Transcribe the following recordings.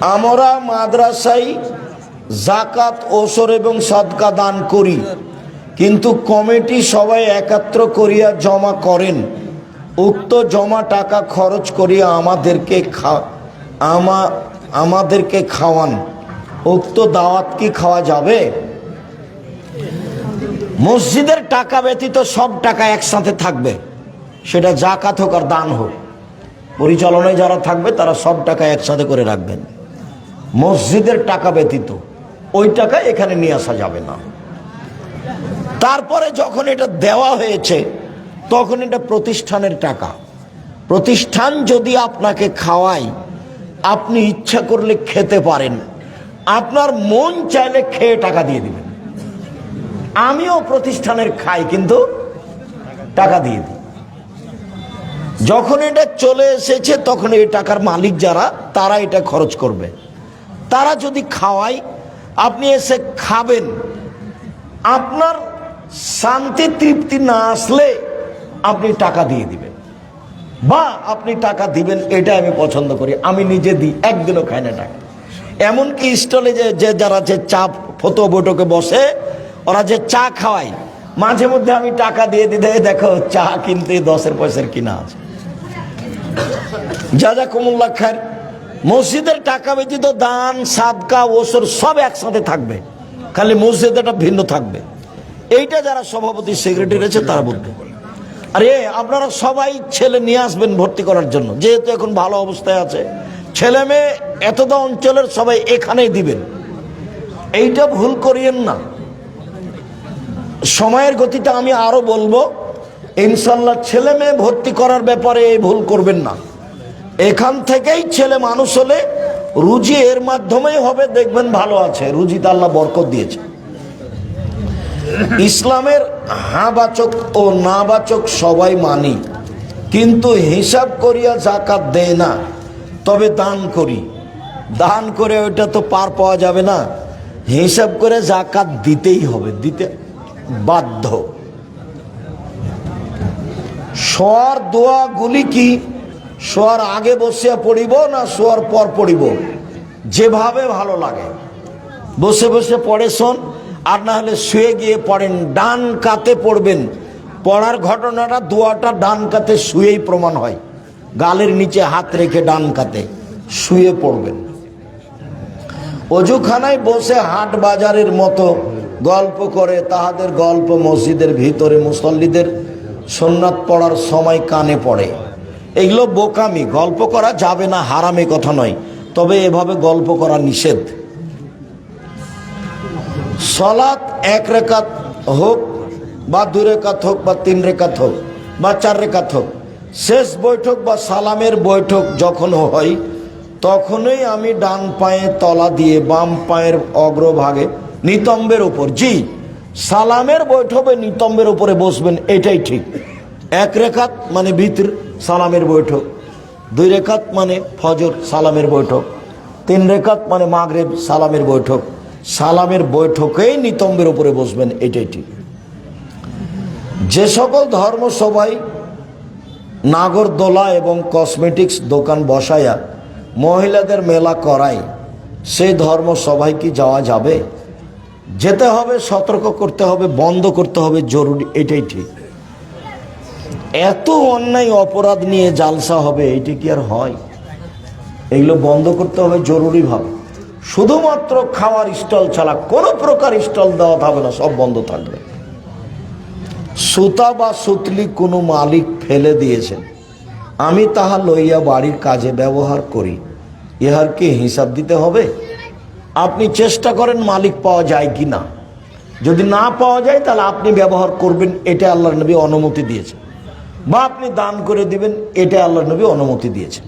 আমরা মাদ্রাসায় জাকাত ওসর এবং সদকা দান করি। কিন্তু কমিটি সবাই একাত্র করিয়া জমা করেন। উক্ত জমা টাকা খরচ করিয়া আমাদেরকে খা, আমা, আমাদেরকে খাওয়ান। উক্ত দাওয়াত কি খাওয়া যাবে? মসজিদের টাকা ব্যতীত সব টাকা একসাথে থাকবে। সেটা জাকাত হোক আর দান হোক। পরিচালনায় যারা থাকবে, তারা সব টাকা একসাথে করে রাখবেন। মসজিদের টাকা ব্যতীত। ওই টাকা এখানে নিয়ে আসা যাবে না। তারপরে যখন এটা দেওয়া হয়েছে, তখন এটা প্রতিষ্ঠানের টাকা। প্রতিষ্ঠান যদি আপনাকে খাওয়ায়, আপনি ইচ্ছা করলে খেতে পারেন। আপনার মন চাইলে খেয়ে টাকা দিয়ে দিবেন। আমিও প্রতিষ্ঠানের খাই, কিন্তু টাকা দিয়ে দিই। যখন এটা চলে এসেছে, তখন এই টাকার মালিক যারা, তারা এটা খরচ করবে। তারা যদি খাওয়ায়, আপনি এসে খাবেন। আপনার শান্তি তৃপ্তি না আসলে আপনি টাকা দিয়ে দিবেন। বা আপনি টাকা দিবেন এটা আমি পছন্দ করি। আমি নিজে দিই, একদিনও খাই না টাকা। এমনকি স্টলে যে যে যারা যে চা ফতো বৈঠকে বসে, ওরা যে চা খাওয়ায়, মাঝে মধ্যে আমি টাকা দিয়ে দিতে দেখো, চা কিনতে দশের পয়সার কিনা আছে। যা যা কমুল্লা খায় মসজিদের টাকা ব্যতীত দান, সাদকা, ওসর সব একসাথে থাকবে। খালি মসজিদ একটা ভিন্ন থাকবে। এইটা যারা সভাপতি সেক্রেটারি আছে তারা বলবে আরে, আপনারা সবাই ছেলে নিয়ে আসবেন ভর্তি করার জন্য। যেহেতু এখন ভালো অবস্থায় আছে। ছেলে মেয়ে এতটা অঞ্চলের সবাই এখানেই দিবেন। এইটা ভুল করিয়েন না। সময়ের গতিটা আমি আরও বলব। ইনশাল্লাহ ছেলে মেয়ে ভর্তি করার ব্যাপারে ভুল করবেন না। এখান থেকেই ছেলে মানুষ হলে রুজি এর মাধ্যমেই হবে, দেখবেন ভালো আছে রুজিতে আল্লাহ বরকত দিয়েছে। ইসলামের হাবাচক ও নাবাচক সবাই মানি, কিন্তু হিসাব করিয়া জাকাত দেয় না, তবে দান করি। দান করে ওইটা তো পার পাওয়া যাবে না, হিসাব করে জাকাত দিতেই হবে, দিতে বাধ্য। শোয়ার দোয়াগুলি কি শোয়ার আগে বসিয়া পড়িব না শোয়ার পর পড়িব? যেভাবে ভালো লাগে। বসে বসে পড়ে শোন, আর না হলে শুয়ে গিয়ে পড়েন। ডান কাতে পড়বেন। পড়ার ঘটনাটা দোয়াটা ডান কাতে শুয়েই প্রমাণ হয়। গালের নিচে হাত রেখে ডান কাতে শুয়ে পড়বেন। অজুখানায় বসে হাট বাজারের মতো গল্প করে তাহাদের গল্প মসজিদের ভিতরে মুসল্লিদের। সোননাথ পড়ার সময় কানে পড়ে। এগুলো বোকামি, গল্প করা যাবে না, হারামে কথা নয়। তবে এভাবে গল্প করা নিষেধ। সলাৎ এক রেখাত হোক বা দু রেখাত হোক বা তিন রেখাত হোক বা চার রেখাত হোক, শেষ বৈঠক বা সালামের বৈঠক যখন হয়, তখনই আমি ডান পায়ে তলা দিয়ে বাম পায়ের অগ্রভাগে নিতম্বের উপর, জি, সালামের বৈঠকে নিতম্বের উপরে বসবেন, এটাই ঠিক। এক রেখাত মানে ভিতর সালামের বৈঠক, দুই রেখাত মানে ফজর সালামের বৈঠক, তিন রেখাত মানে মাগরেব সালামের বৈঠক। সালামের বৈঠকেই নিতম্বের উপরে বসবেন, এটাই ঠিক। যে সকল ধর্ম সবাই নাগরদোলা এবং কসমেটিক্স দোকান বসায়া মহিলাদের মেলা করায়, সেই ধর্ম সবাই কি যাওয়া যাবে? যেতে হবে, সতর্ক করতে হবে, বন্ধ করতে হবে, জরুরি, এটাই ঠিক। এত অন্যায় অপরাধ নিয়ে জালসা হবে, এটি কি আর হয়? এগুলো বন্ধ করতে হবে জরুরিভাবে। শুধুমাত্র খাওয়ার স্টল ছাড়া কোনো প্রকার স্টল দেওয়া হবে না, সব বন্ধ থাকবে। সুতা বা সুতলি কোনো মালিক ফেলে দিয়েছেন। আমি তাহা লইয়া বাড়ির কাজে ব্যবহার করি। ইহার কি হিসাব দিতে হবে? আপনি চেষ্টা করেন মালিক পাওয়া যায় কি না যদি না পাওয়া যায়, তাহলে আপনি ব্যবহার করবেন, এটা আল্লাহ নবী অনুমতি দিয়েছেন। বা আপনি দান করে দিবেন এটা আল্লাহ নবী অনুমতি দিয়েছেন।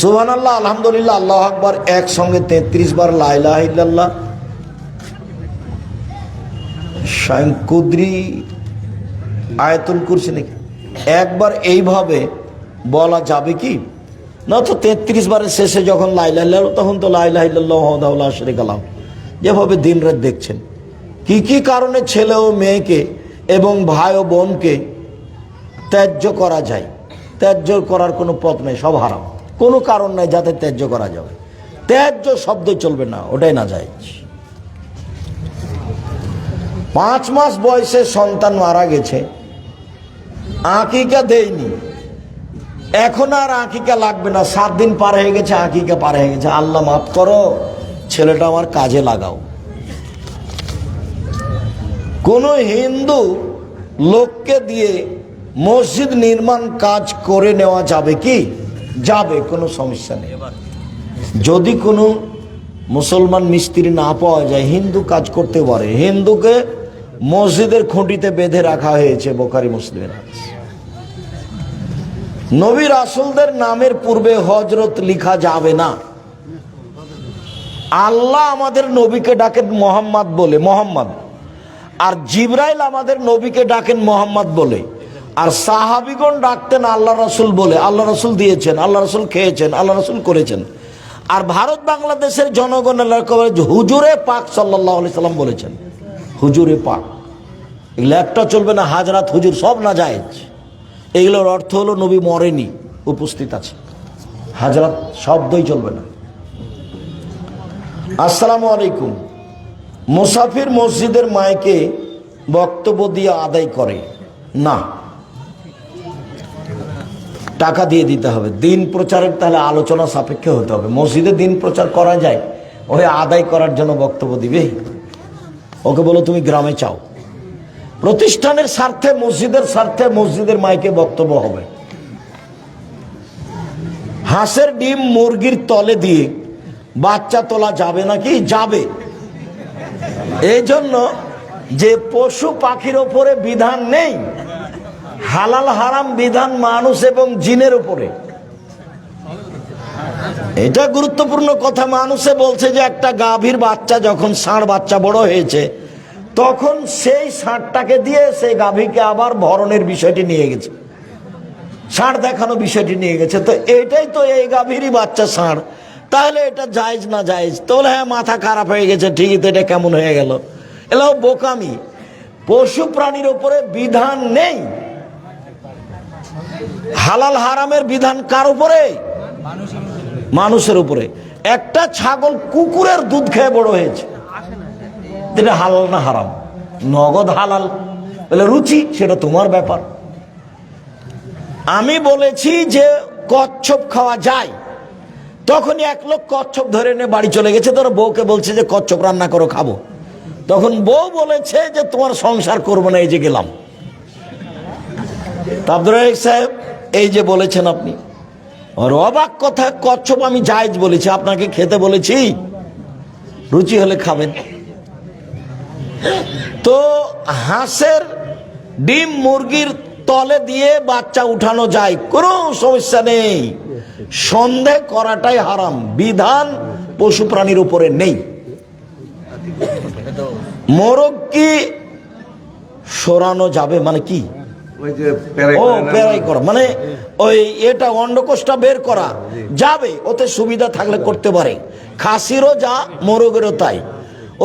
সুহান আল্লাহ আলহামদুলিল্লাহ, আল্লাহ আকবর, একসঙ্গে তেত্রিশ বার লাইলাহ ইল্লাল্লাহ। শাঙ্কুদ্রি আয়তুল কুরসি নাকি? একবার এইভাবে বলা যাবে কি? না তো তেত্রিশ বারের শেষে যখন লাইলাহ তখন তো লাইলাহ শরে গেলাম যেভাবে দিন রাত দেখছেন। কি কি কারণে ছেলে ও মেয়েকে এবং ভাই ও বোনকে ত্যায্য করা যায়। ত্যায্য করার কোনো পথ নেই, সব হারাম। কোনো কারণ নাই যাতে ত্যায্য করা যাবে। ত্যায্য শব্দ চলবে না, ওটাই না যায়। পাঁচ মাস বয়সে সন্তান মারা গেছে, আঁকিকা দেয়নি। এখন আর আঁকিকা লাগবে না, সাত দিন পার হয়ে গেছে, আঁকিকা পার হয়ে গেছে। আল্লাহ মাফ করো, ছেলেটা আমার কাজে লাগাও। কোন হিন্দু লোককে দিয়ে মসজিদ নির্মাণ কাজ করে নেওয়া যাবে কি? যাবে কোনো সমস্যা নেই। যদি কোনো মুসলমান মিস্ত্রি না পাওয়া যায় হিন্দু কাজ করতে পারে। হিন্দুকে মসজিদের খুঁটিতে বেঁধে রাখা হয়েছে বোকারি মুসলিমের। নবী রাসুলদের নামের পূর্বে হজরত লিখা যাবে না। আল্লাহ আমাদের নবীকে ডাকেন মোহাম্মদ বলে মোহাম্মদ। আর জিব্রাইল আমাদের নবীকে ডাকেন মোহাম্মদ বলে। আর সাহাবিগণ ডাকতেন, আল্লাহ রসুল বলে, আল্লাহ রসুল দিয়েছেন, আল্লাহ রসুল খেয়েছেন, আল্লাহ রসুল করেছেন। আর ভারত বাংলাদেশের জনগণ হুজুরে পাক সাল্লাম বলেছেন। হুজুরে পাক। এগুলো একটা চলবে না, হাজরাত হুজুর সব না যায় এগুলোর অর্থ হলো নবী মরেনি, উপস্থিত আছে। হাজরাত শব্দই চলবে না। আসসালামু আলাইকুম। মুসাফির মসজিদের মায়কে বক্তব্য দিয়ে আদায় করে। না টাকা দিয়ে দিতে হবে। দিন প্রচারের তাহলে আলোচনা সাপেক্ষে হতে হবে। মসজিদে দিন প্রচার করা যায় ওই আদায় করার জন্য বক্তব্য দিবে। ওকে বলো, তুমি গ্রামে চাও। প্রতিষ্ঠানের স্বার্থে, মসজিদের স্বার্থে মসজিদের মাইকে বক্তব্য হবে। হাঁসের ডিম মুরগির তলে দিয়ে বাচ্চা তোলা যাবে নাকি? যাবে। এই জন্য যে পশু পাখির ওপরে বিধান নেই হালাল হারাম বিধান মানুষ এবং জিনের উপরে। এটা গুরুত্বপূর্ণ কথা। মানুষে বলছে যে একটা গাভীর বাচ্চা যখন ষাঁড় বাচ্চা বড় হয়েছে, তখন সেই ষাঁড়টাকে দিয়ে সেই গাভীকে আবার ভরণের বিষয়টি নিয়ে গেছে। ষাঁড় দেখানো বিষয়টি নিয়ে গেছে। তো এটাই তো এই গাভীরই বাচ্চা ষাঁড়। তাহলে এটা জায়েজ না জায়েজ? তো বলে হ্যাঁ মাথা খারাপ হয়ে গেছে, ঠিকই তো এটা কেমন হয়ে গেল? এলাও বোকামি। পশু প্রাণীর উপরে বিধান নেই। হালাল হারামের বিধান কার উপরে? মানুষের উপরে। একটা ছাগল কুকুরের দুধ খেয়ে বড় হয়েছে। এটা হালাল না হারাম? নগদ হালাল। বলে রুচি, সেটা তোমার ব্যাপার। আমি বলেছি যে কচ্ছপ খাওয়া যায়। তখনই এক লোক কচ্ছপ ধরে নিয়ে বাড়ি চলে গেছে। তোর বউকে বলছে যে, কচ্ছপ রান্না করো, খাব। তখন বউ বলেছে যে, তোমার সংসার করব না, এই যে গেলাম। তা সাহেব, এই যে বলেছেন আপনি, আর অবাক কথা, কচ্ছপ আমি জায়েজ বলেছি, আপনাকে খেতে বলেছি, রুচি হলে খাবেন। তো হাঁসের ডিম মুরগির তলে দিয়ে বাচ্চা উঠানো যায়, কোনো সমস্যা নেই। সন্দেহ করাটাই হারাম, বিধান পশু প্রাণীর উপরে নেই। মোরগ কি সরানো যাবে মানে কি? ও করা মানে ওই এটা অন্ডকোষটা বের করা যাবে ওতে সুবিধা থাকলে করতে পারে। খাসিরও যা মোরগেরও তাই।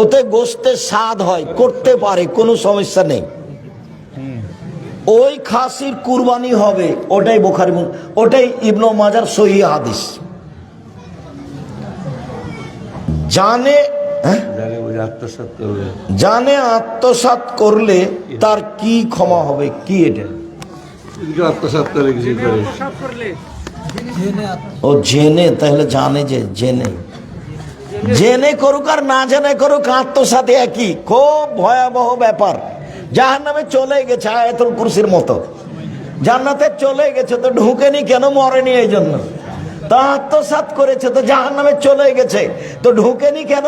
ওতে গোস্তের স্বাদ হয় করতে পারে কোনো সমস্যা নেই। ওই খাসির কুরবানি হবে ওটাই বোখারি ওটাই ইবনো মাজার সহি হাদিস। জানে হ্যাঁ? জানে আত্মসাৎ করলে তার কি ক্ষমা হবে? কি এটা? কিন্তু করে কিছু করে। ও জেনে তাহলে জানে যে জেনে। জেনে করুক আর না জেনে করুক আত্মসাথে একই। খুব ভয়াবহ ব্যাপার। জাহান নামে চলে গেছে আয়াতুল কুরসির মতো। জান্নাতে চলে গেছে তো ঢুকেনি কেন মরেনি এই জন্য তা আত্মসাত করেছে তো জাহার নামে চলে গেছে। তো ঢুকেনি কেন?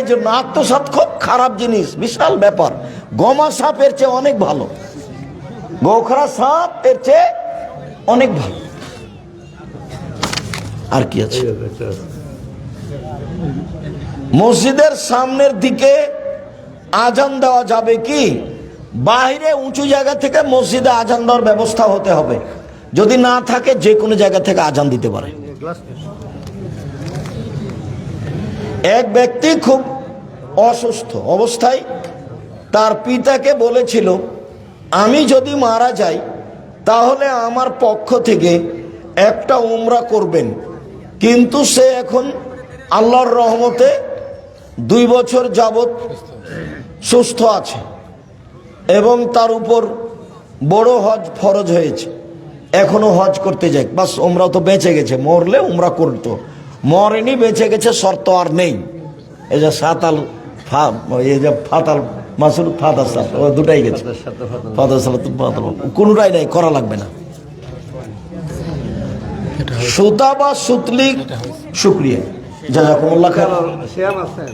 এই জন্য আত্মসাত খুব খারাপ জিনিস, বিশাল ব্যাপার। গমা সাপ এর চেয়ে অনেক ভালো। গোখরা সাপ এর চেয়ে অনেক ভালো। আর কি আছে? মসজিদের সামনের দিকে আজান দেওয়া যাবে কি? বাইরে উঁচু জায়গা থেকে মসজিদে আজান দেওয়ার ব্যবস্থা হতে হবে। যদি না থাকে, যে কোনো জায়গা থেকে আজান দিতে পারে। এক ব্যক্তি খুব অসুস্থ অবস্থায় তার পিতাকে বলেছিল, আমি যদি মারা যাই, তাহলে আমার পক্ষ থেকে একটা উমরা করবেন। কিন্তু সে এখন আল্লাহর রহমতে দুই বছর যাবত সুস্থ আছে এবং তার উপর বড় হজ ফরজ হয়েছে। এখনও হজ করতে যাই বাস ওমরা তো বেঁচে গেছে। মরলে উমরা করতো। মরেনি বেঁচে গেছে শর্ত আর নেই। এই যে সাতাল ফা- এই যে ফাতাল মাসুর সাল ও দুটাই গেছে। ফাতাল সাল কোনোটাই নাই করা লাগবে না। সুতা বা সুতলি শুক্রিয়া। জাজাকুমুল্লাহ খান শ্যাম আছে।